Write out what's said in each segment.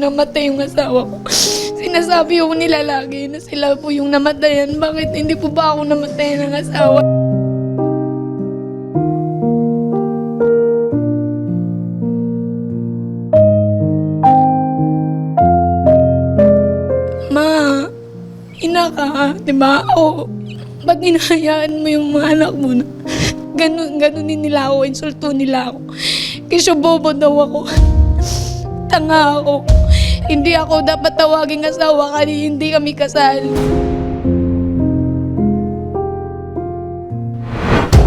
namatay yung asawa ko. Sinasabi ko nila lagi na sila po yung namatayan. Bakit hindi po ba ako namatayan ng asawa? Ma, ina ka, di ba? O, ba't hinahayaan mo yung mga anak mo na ganun, ganunin nila ako, insulto nila ako. Kasi bobo daw ako. Tanga ako. Hindi ako dapat tawaging asawa kasi hindi kami kasal.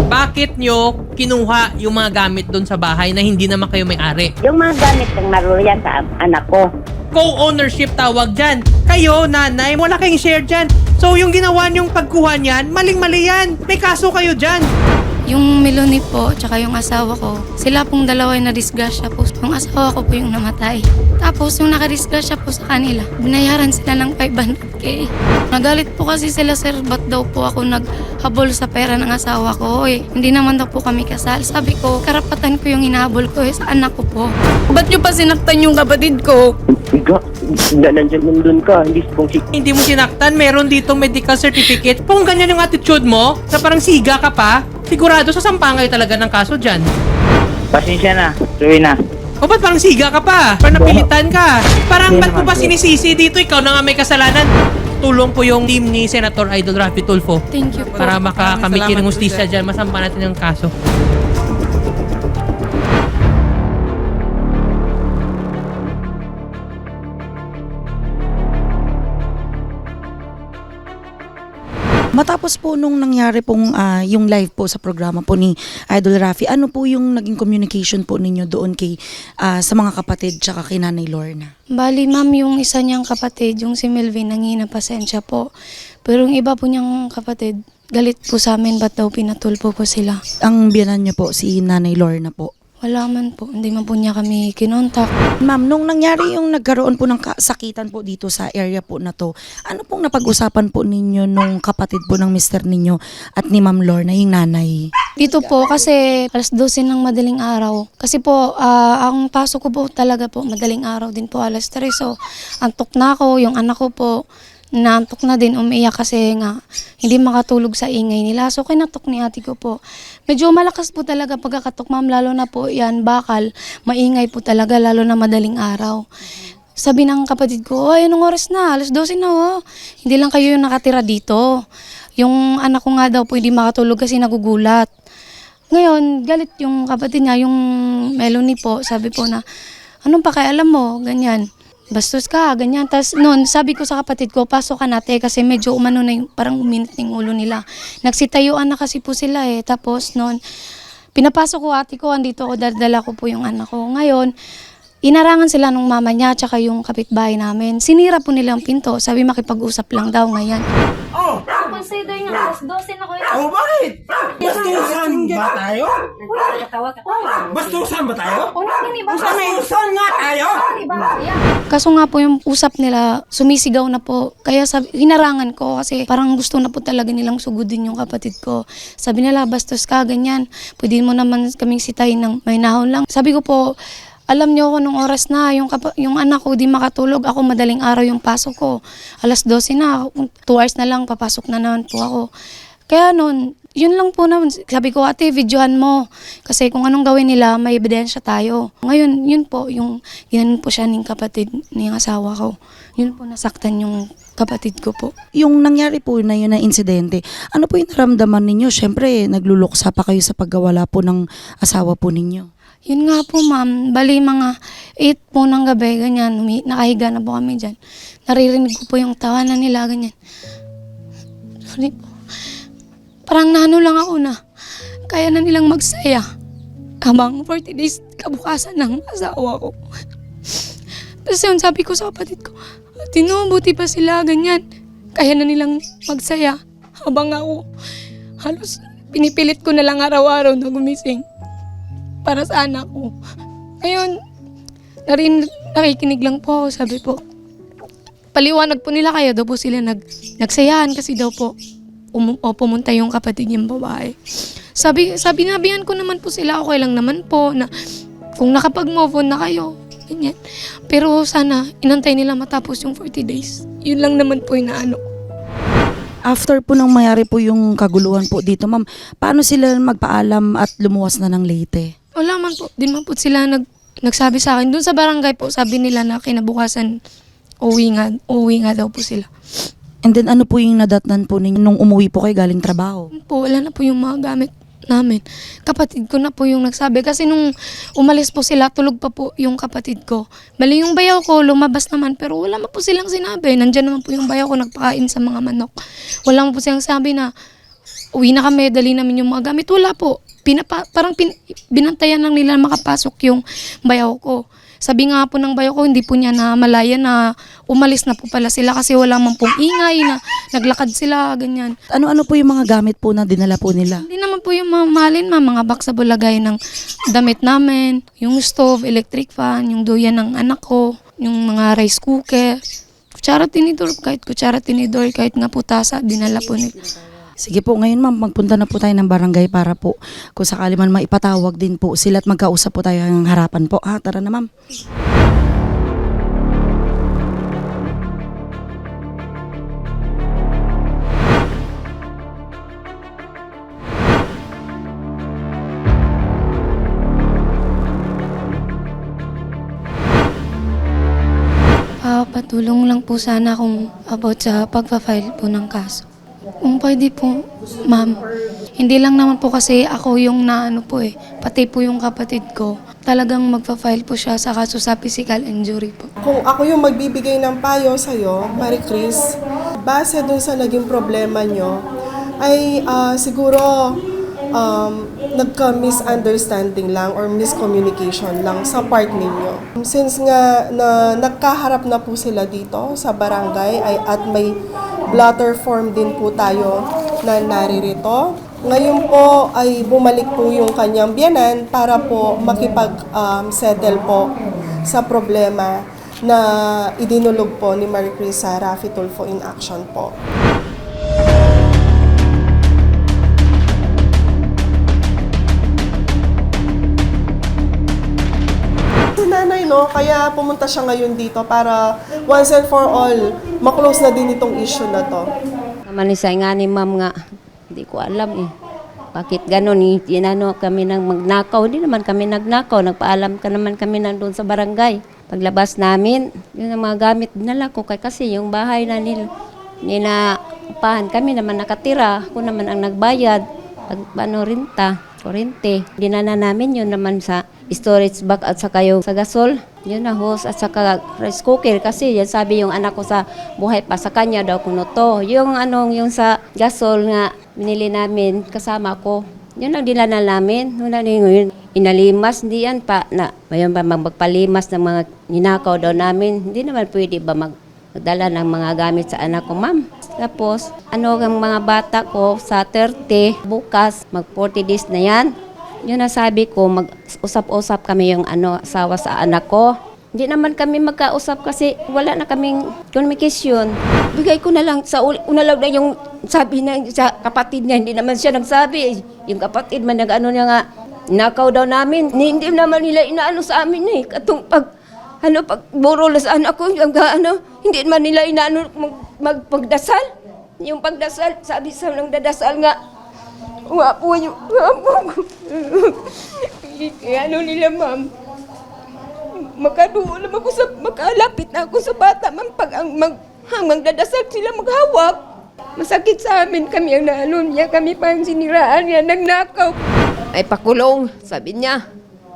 Bakit nyo kinuha yung mga gamit doon sa bahay na hindi naman kayo may-ari? Yung mga gamit ng Maruya sa anak ko. Co-ownership tawag dyan. Kayo, nanay, wala kayong share dyan. So yung ginawa nyong pagkuha niyan, maling-mali yan. May kaso kayo dyan. Yung Melanie po, tsaka yung asawa ko, sila pong dalawa yung na-disgrasya po. Yung asawa ko po yung namatay. Tapos yung nakadisgrasya po sa kanila, binayaran sila ng 500k. Nagalit po kasi sila, sir, ba't daw po ako naghabol sa pera ng asawa ko? Eh, hindi naman daw po kami kasal. Sabi ko, karapatan ko yung hinahabol ko eh, sa anak ko po. Ba't nyo pa sinaktan yung kapatid ko? Iga, na nandyan nandun ka. Hindi kung si... Hindi mo sinaktan, meron dito medical certificate. Kung ganyan yung attitude mo, na parang siga ka pa, sigurado sasampa kayo talaga ng kaso dyan. Pasensya na, tuloy na. O ba't parang siga ka pa? Parang napilitan ka. Parang ba't mo ba sinisisi dito? Ikaw na nga may kasalanan. Tulong po yung team ni Senator Idol Rafi Tulfo Thank you po. para makakamit yun ng justisya dyan. Masampa natin yung kaso. Matapos po nung nangyari pong ah, yung live po sa programa po ni Idol Rafi, ano po yung naging communication po ninyo doon kay ah, sa mga kapatid tsaka kay Nanay Lorna? Bali, ma'am, yung isa niyang kapatid, yung si Melvin, nangina pasensya po. Pero yung iba po niyang kapatid, galit po sa amin, ba't daw pinatulpo po sila. Ang biyanan niyo po si Nanay Lorna po. Wala man po, hindi man po niya kami kinontak. Ma'am, nung nangyari yung nagkaroon po ng kasakitan po dito sa area po na to, ano pong napag-usapan po ninyo nung kapatid po ng mister ninyo at ni Ma'am Lorna, yung nanay? Dito po, kasi alas 12 ng madaling araw. Kasi po, ah, ang pasok ko po talaga po, madaling araw din po, alas 3. So, antok na ako, yung anak ko po, naantok na din, umiiyak kasi nga, hindi makatulog sa ingay nila. So, kinatok ni ate ko po. Medyo malakas po talaga pagkakatok, ma'am, lalo na po yan, bakal, maingay po talaga, lalo na madaling araw. Sabi ng kapatid ko, ay, anong oras na? Alas 12 na, oh. Hindi lang kayo yung nakatira dito. Yung anak ko nga daw po hindi makatulog kasi nagugulat. Ngayon, galit yung kapatid niya, yung Melanie po, sabi po na, anong pakialam mo, ganyan. Bastos ka, ganyan. Tapos noon, sabi ko sa kapatid ko, pasok ka nate kasi medyo umano na yung, parang uminit ng ulo nila. Nagsitayuan na kasi po sila eh. Tapos noon, pinapasok ko ate ko, andito ako, dardala ko po yung anak ko. Ngayon, inarangan sila nung mama niya tsaka yung kapitbahay namin. Sinira po nila ang pinto. Sabi makipag-usap lang daw ngayon. Oh, Consider nga, alas 12 na ko oh bakit? Bastusan ba tayo? Bastusan ba tayo? Bastusan nga tayo? Kaso nga po yung usap nila, sumisigaw na po. Kaya sabi, hinarangan ko kasi parang gusto na po talaga nilang sugudin yung kapatid ko. Sabi nila, bastos ka, ganyan. Pwede mo naman kaming sitayin ng may nahon lang. Sabi ko po, alam niyo ako nung oras na, yung, yung anak ko di makatulog, ako madaling araw yung pasok ko. Alas 12 na, 2 hours na lang, papasok na naman po ako. Kaya noon, yun lang po naman. Sabi ko, ate, videohan mo. Kasi kung anong gawin nila, may ebidensya tayo. Ngayon, yun po, yung ginanon po siya ng kapatid ng asawa ko. Yun po, nasaktan yung kapatid ko po. Yung nangyari po na yun na insidente, ano po yung naramdaman ninyo? Siyempre, nagluluksa pa kayo sa paggawala po ng asawa po ninyo. Yun nga po, ma'am. Bali, mga 8 po ng gabi, ganyan. Nakahiga na po kami dyan. Naririnig ko po yung tawanan nila, ganyan. Sorry po. Parang nano lang ako na kaya na nilang magsaya habang 40 days kabukasan ng asawa ko. Tapos yun, sabi ko sa kapatid ko, Tino, buti pa sila, ganyan. Kaya na nilang magsaya habang ako halos pinipilit ko na lang araw-araw na gumising para sa anak ko. Ngayon, narin, nakikinig lang po ako, sabi po. Paliwanag po nila kaya daw po sila nag, nagsayahan kasi daw po um, o pumunta yung kapatid niyang babae. Sabi, sabi nabihan ko naman po sila, okay lang naman po na kung nakapag-move on na kayo, ganyan. Pero sana, inantay nila matapos yung 40 days. Yun lang naman po yung naano. After po nang mayari po yung kaguluhan po dito, ma'am, paano sila magpaalam at lumuwas na ng Leyte? Wala man po, di man po sila nag, nagsabi sa akin. Doon sa barangay po, sabi nila na kinabukasan, uwi nga, uwi nga daw po sila. And then ano po yung nadatnan po ninyo nung umuwi po kayo galing trabaho? po, wala na po yung mga gamit namin. Kapatid ko na po yung nagsabi. Kasi nung umalis po sila, tulog pa po yung kapatid ko. Bali yung bayaw ko, lumabas naman. Pero wala man po silang sinabi. Nandyan naman po yung bayaw ko, nagpakain sa mga manok. Wala po silang sabi na, uwi na kami, dali namin yung mga gamit. Wala po. Pinapa, parang pin, binantayan lang nila makapasok yung bayaw ko. Sabi nga po ng bayaw ko, hindi po niya na malaya na umalis na po pala sila kasi wala man pong ingay na naglakad sila, ganyan. Ano-ano po yung mga gamit po na dinala po nila? Hindi naman po yung mga mahalin, ma, mga box sa bulagay ng damit namin, yung stove, electric fan, yung duyan ng anak ko, yung mga rice cooker, kutsara tinidor, kahit kutsara tinidor, kahit nga putasa, dinala po nila. Sige po, ngayon ma'am, magpunta na po tayo ng barangay para po kung sakali man maipatawag din po sila at magkausap po tayo ng harapan po. Ha, tara na ma'am. Ah, patulong lang po sana kung about sa pagpa-file po ng kaso. Kung pwede po, ma'am. Hindi lang naman po kasi ako yung naano po eh. Pati po yung kapatid ko. Talagang magpa-file po siya sa kaso sa physical injury po. Kung ako yung magbibigay ng payo sa'yo, Marie Chris, base dun sa naging problema nyo, ay ah, siguro um, nagka-misunderstanding lang or miscommunication lang sa part ninyo. Since nga na nagkaharap na po sila dito sa barangay ay at may blotter form din po tayo na naririto. Ngayon po ay bumalik po yung kanyang biyanan para po makipag-settle po sa problema na idinulog po ni Marie Chris sa Rafi Tulfo in action po. No, kaya pumunta siya ngayon dito para once and for all, maklose na din itong issue na to. Naman isa nga ni ma'am nga, hindi ko alam eh. Bakit ganon eh, inano kami nang magnakaw, hindi naman kami nagnakaw, nagpaalam ka naman kami nandun sa barangay. Paglabas namin, yun ang mga gamit dinala ko kasi yung bahay na nil, nina upahan kami naman nakatira, ako naman ang nagbayad, pag ano rinta, kurente. Dinala namin yun naman sa storage bag at saka yung sa gasol. Yun na hose at saka rice cooker kasi yan sabi yung anak ko sa buhay pa sa kanya daw kuno to. Yung anong yung sa gasol nga binili namin kasama ko. Yun ang dinala namin. Wala na yung inalimas, hindi yan pa na mayon ba magpalimas ng mga ninakaw daw namin. Hindi naman pwede ba mag magdala ng mga gamit sa anak ko, ma'am. Tapos, ano ang mga bata ko sa 30, bukas, mag 40 days na yan. Yun ang sabi ko, mag-usap-usap kami yung ano, asawa sa anak ko. Hindi naman kami magkausap kasi wala na kaming communication. Bigay ko na lang sa una lang na yung sabi na sa kapatid niya, hindi naman siya nagsabi. Yung kapatid man nag-ano niya nga, nakaw daw namin. Hindi naman nila inaano sa amin eh. Katong pag, ano, pag burol sa anak ko, yung ano, hindi man nila inaano mag, magpagdasal. Yung pagdasal, sabi sa nang dadasal nga, nga po yung, nga po. Ano nila, ma'am, makaduo naman ako sa, makalapit na ako sa bata, ma'am, pag ang mag, hanggang dadasal sila maghawak. Masakit sa amin kami ang naano niya, kami pa ang siniraan niya, nagnakaw. Ay pakulong, sabi niya.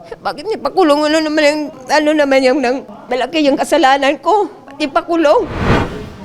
Bakit niya pakulong? Ano naman yung, ano naman yung nang, malaki yung kasalanan ko. Pati pakulong.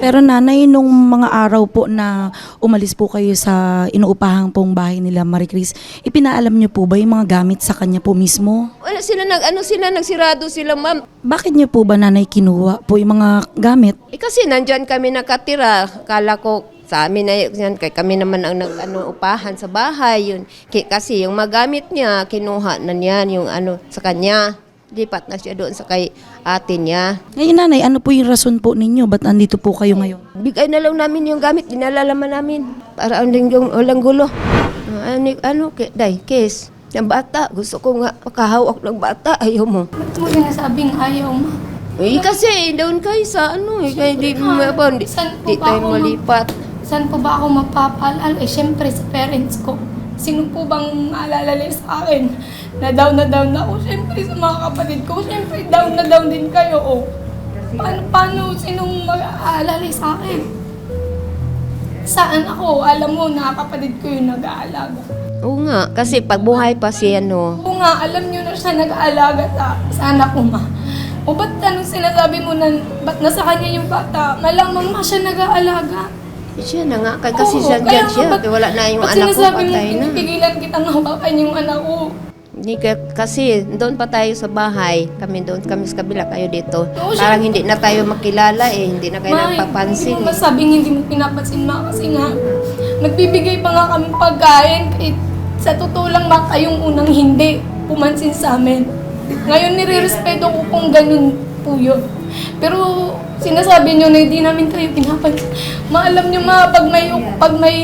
Pero nanay, nung mga araw po na umalis po kayo sa inuupahang pong bahay nila, Marie Chris, ipinaalam niyo po ba yung mga gamit sa kanya po mismo? Wala sila nag, ano sila, nagsirado sila, ma'am. Bakit niyo po ba nanay kinuha po yung mga gamit? Eh kasi nandyan kami nakatira. Kala ko sa amin na yan, kay kami naman ang nag, ano, upahan sa bahay. Yun. Kasi yung magamit niya, kinuha na niyan yung ano sa kanya. Lipat na siya doon sa kay ate niya. Ngayon nanay, ano po yung rason po ninyo? Ba't andito po kayo ngayon? Bigay na lang namin yung gamit, dinalalaman namin. Para ang yung walang gulo. Ano, ano, day, kiss. Ng bata, gusto ko nga makahawak ng bata, ayaw mo. Ba't mo sinasabing ayaw, ma? Eh, kasi doon kayo sa ano eh, kaya di mo mapon, di, di ba tayo ako malipat. Saan po ba ako mapapaalala? Eh, syempre sa parents ko. Sino po bang aalalala sa akin? Na down na down ako. Syempre sa mga kapatid ko. Syempre down na down din kayo. Oh. Paano, paano sinong mag-aalala sa akin? Saan ako? Alam mo na kapatid ko yung nag-aalaga. Oo nga, kasi pag buhay pa si ano, Oo nga, alam nyo na siya nag-aalaga sa, sa anak ko, ma. O ba't anong sinasabi mo na, ba't nasa kanya yung bata? Malamang ma siya nag-aalaga. siya na nga, kasi Oo, siya kaya dyan nga, siya, ba't- wala na yung ba't anak ko, sinasabi mo, patay na. pinipigilan kitang hawakan yung anak ko? Hindi ka, kasi doon pa tayo sa bahay, kami doon, kami sa kabila, kayo dito. Oo, Parang hindi na tayo makilala eh, hindi na kayo napapansin. Hindi mo eh. masabing hindi mo pinapansin, ma, kasi nga, nagbibigay pa nga kami pagkain, kahit sa totoo lang, ma, kayong unang hindi pumansin sa amin. Ngayon, nire-respeto ko kung ganun po yun. Pero, sinasabi nyo na hindi namin kayo pinapansin. Maalam nyo, ma, pag may, pag may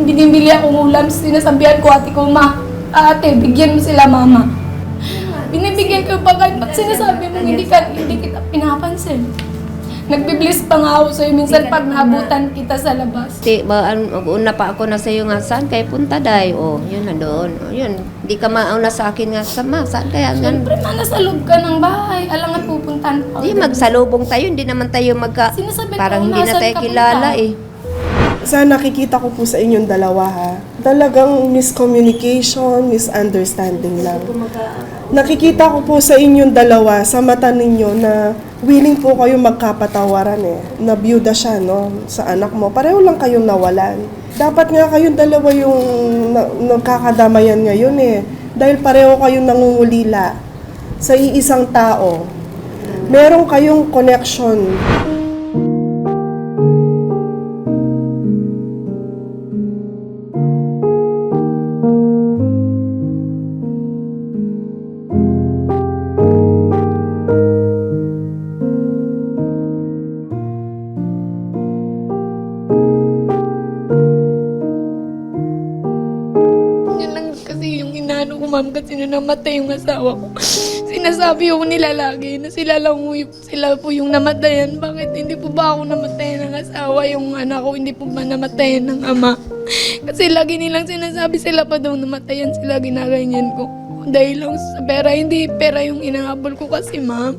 binibili akong ulam, sinasabihan ko ate ko, ma, ate, bigyan mo sila mama. Binibigyan ko yung pagkain, ba't sinasabi mo hindi, ka, hindi kita pinapansin? Nagbibliss pa nga ako sa'yo minsan pag naabutan kita sa labas. Ti, ba, an, una pa ako na sa'yo nga, saan kayo punta day? O, yun na doon. O, yun, di ka mauna sa akin nga, sama, saan kaya nga? Siyempre, ma, nasa loob ka ng bahay. Alam nga pupuntahan pa. Di, magsalubong tayo, hindi naman tayo magka... Sinasabi ko, Parang hindi na nasaan tayo ka kilala punta? eh. Sa nakikita ko po sa inyong dalawa ha, talagang miscommunication, misunderstanding lang. Nakikita ko po sa inyong dalawa, sa mata ninyo na willing po kayo magkapatawaran eh. Nabiyuda siya no, sa anak mo. Pareho lang kayong nawalan. Dapat nga kayong dalawa yung na, nagkakadamayan ngayon eh. Dahil pareho kayong nangungulila sa iisang tao. Meron kayong connection. Namatay yung asawa ko. Sinasabi ko nila lagi na sila lang yung, sila po yung namatayan. Bakit hindi po ba ako namatayan ng asawa? Yung anak ko hindi po ba namatayan ng ama? Kasi lagi nilang sinasabi sila pa daw namatayan sila, ginaganyan ko. Dahil lang sa pera, hindi pera yung inahabol ko kasi ma'am.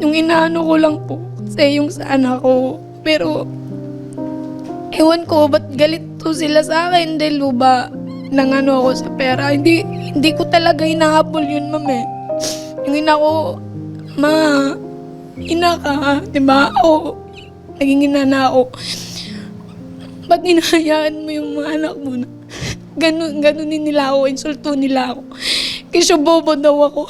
Yung inaano ko lang po, kasi yung sa anak ko. Pero Ewan ko, ba't galit to sila sa akin dahil ba nang ano ako sa pera. Hindi, hindi ko talaga hinahabol yun, ma'am. Yung ina ko, ma, ina ka, di ba? Ako, naging ina na ako. Ba't inahayaan mo yung mga anak mo na ganun, ganunin nila ako, insulto nila ako. Kasi bobo daw ako.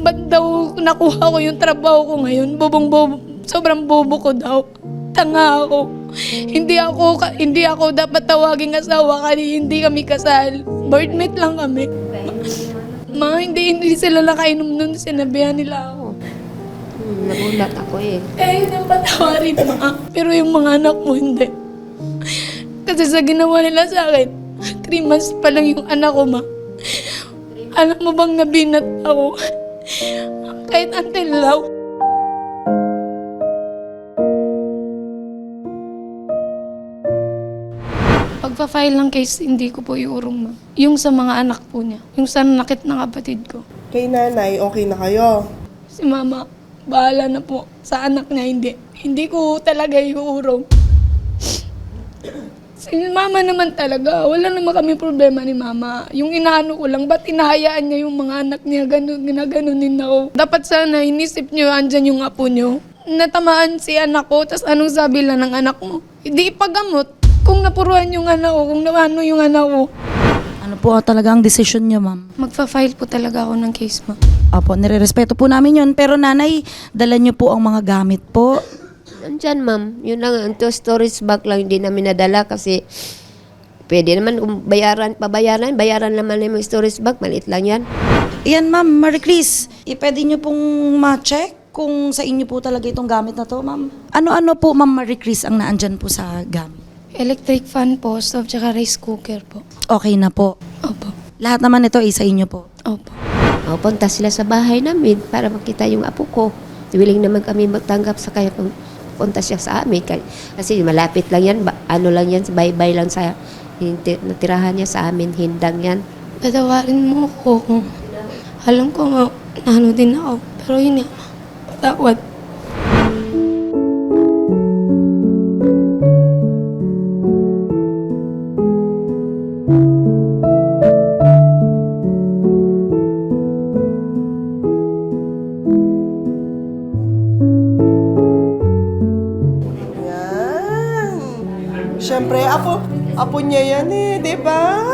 Ba't daw nakuha ko yung trabaho ko ngayon? Bobong bobo, sobrang bobo ko daw. Tanga ako. Hindi ako hindi ako dapat tawaging asawa kasi hindi kami kasal. Boardmate lang kami. Ma, hindi, hindi sila nakainom nun. Sinabihan nila ako. Hmm, nagulat ako eh. Eh, yun ang patawarin, ma. Pero yung mga anak mo, hindi. Kasi sa ginawa nila sa akin, three months pa lang yung anak ko, ma. Alam mo bang nabinat ako? Kahit until now. Pagpa-file ng case, hindi ko po iurong, ma. Yung sa mga anak po niya. Yung sa nakit ng kapatid ko. Kay nanay, okay na kayo. Si mama, bahala na po. Sa anak niya, hindi. Hindi ko talaga iuurong. Si mama naman talaga, wala naman kami problema ni mama. Yung inaano ko lang, ba't inahayaan niya yung mga anak niya, ganun, ginaganunin ako. Dapat sana, inisip niyo, andyan yung apo niyo. Natamaan si anak ko, tas anong sabi lang ng anak mo? Hindi ipagamot. Kung napuruan yung anak ko, kung naano yung anak ko. Ano po talaga ang decision niyo, ma'am? Magfa-file po talaga ako ng case mo. Apo, nirerespeto po namin yun. Pero nanay, dala niyo po ang mga gamit po. Nandyan, ma'am. Yun lang, ang two storage bag lang hindi namin nadala kasi pwede naman kung bayaran, pabayaran, bayaran naman yung storage bag, maliit lang yan. Iyan, ma'am, Marie Chris, eh, pwede niyo pong ma-check kung sa inyo po talaga itong gamit na to, ma'am. Ano-ano po, ma'am Marie Chris, ang naandyan po sa gamit? Electric fan po, stove, tsaka rice cooker po. Okay na po. Opo. Lahat naman ito ay sa inyo po. Opo. O, punta sila sa bahay namin para makita yung apo ko. Willing naman kami magtanggap sa kaya kung punta siya sa amin. Kay- Kasi malapit lang yan, ba- ano lang yan, bye-bye lang sa hinti- natirahan niya sa amin, hindang yan. Patawarin mo kung alam ko nga, ano din ako. Pero yun nga, patawad. Niya yan eh, di ba?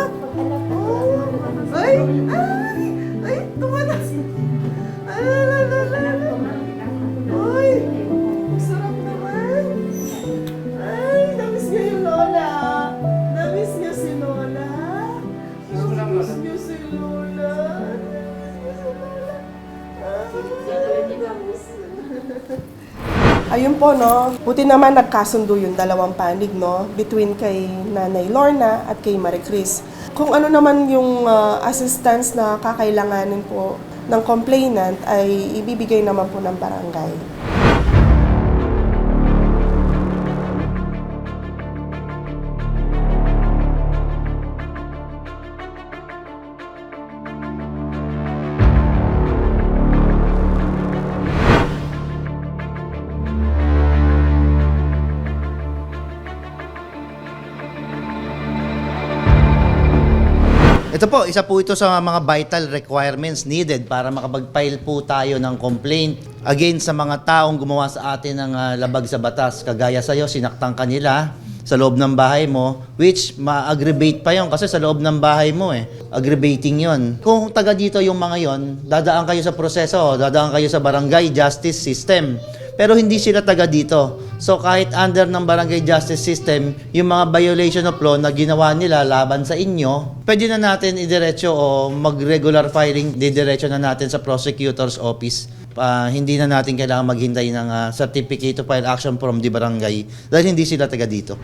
Ayun po, no. Buti naman nagkasundo yung dalawang panig, no? Between kay Nanay Lorna at kay Marie Chris. Kung ano naman yung ah, assistance na kakailanganin po ng complainant ay ibibigay naman po ng barangay. Ito po, isa po ito sa mga vital requirements needed para makapag-file po tayo ng complaint against sa mga taong gumawa sa atin ng ah, labag sa batas. Kagaya sa'yo, sinaktan ka nila sa loob ng bahay mo, which ma-aggravate pa yon kasi sa loob ng bahay mo eh. Aggravating yon. Kung taga dito yung mga yon, dadaan kayo sa proseso, dadaan kayo sa barangay justice system. Pero hindi sila taga dito. So kahit under ng barangay justice system, yung mga violation of law na ginawa nila laban sa inyo, pwede na natin idiretso o mag-regular filing, didiretso na natin sa prosecutor's office. Ah, hindi na natin kailangan maghintay ng ah, certificate of file action from the barangay dahil hindi sila taga dito.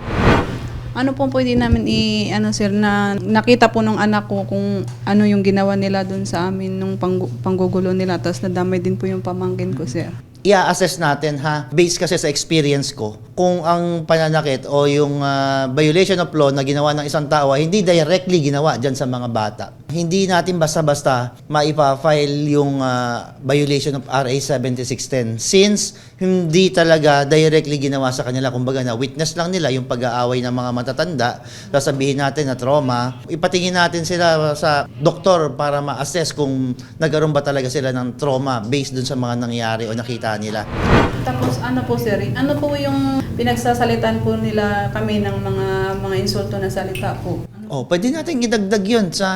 Ano po pwede namin i ano sir na nakita po nung anak ko kung ano yung ginawa nila doon sa amin nung panggu- panggugulo nila tapos nadamay din po yung pamangkin ko sir. I-assess natin ha, based kasi sa experience ko, kung ang pananakit o yung ah, violation of law na ginawa ng isang tao hindi directly ginawa dyan sa mga bata. Hindi natin basta-basta maipa-file yung ah, violation of RA 7610 since hindi talaga directly ginawa sa kanila. Kumbaga na witness lang nila yung pag-aaway ng mga matatanda. Sasabihin natin na trauma. Ipatingin natin sila sa doktor para ma-assess kung nagkaroon ba talaga sila ng trauma based dun sa mga nangyari o nakita nila. Tapos ano po sir, ano po yung pinagsasalitan po nila kami ng mga mga insulto na salita po? Oh, pwede natin idagdag 'yun sa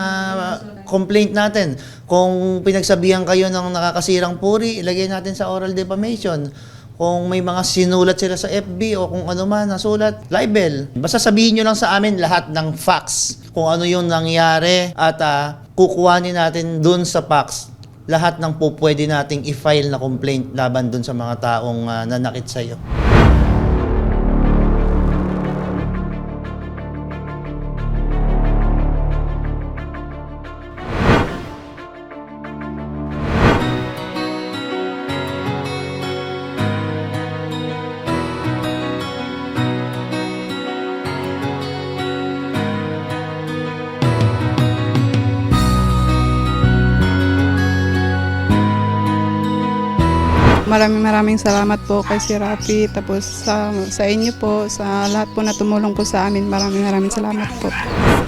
complaint natin. Kung pinagsabihan kayo ng nakakasirang puri, ilagay natin sa oral defamation. Kung may mga sinulat sila sa FB o kung ano man na sulat, libel. Basta sabihin nyo lang sa amin lahat ng facts. Kung ano yung nangyari at ah, kukuhanin natin dun sa facts lahat ng po nating i-file na complaint laban dun sa mga taong ah, nanakit sa'yo. Maraming maraming salamat po kay si Rafi tapos sa sa inyo po sa lahat po na tumulong po sa amin. Maraming maraming salamat po.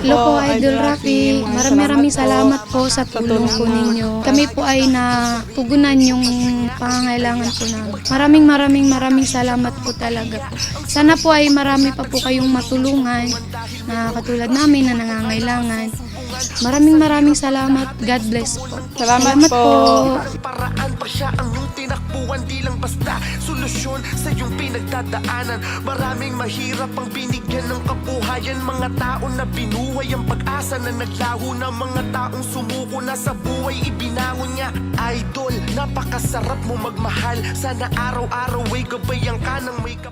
Hello po, Po, Idol Rafi. Maraming maraming Salamat salamat po sa tulong po ninyo. Kami po ay natugunan yung pangangailangan po namin. Maraming maraming maraming salamat po talaga po. Sana po ay marami pa po kayong matulungan na katulad namin na nangangailangan. Maraming maraming salamat. God bless po. Salamat po. Paraan pa siya ang iyong tinakbuhan Di lang basta solusyon sa iyong pinagdadaanan. Maraming mahirap ang binigyan ng kabuhayan Mga tao na binuhay ang pag-asa na naglaho na Mga taong sumuko na sa buhay ibinangon niya Idol, napakasarap mo magmahal Sana araw-araw ay gabayan ka ng may kapal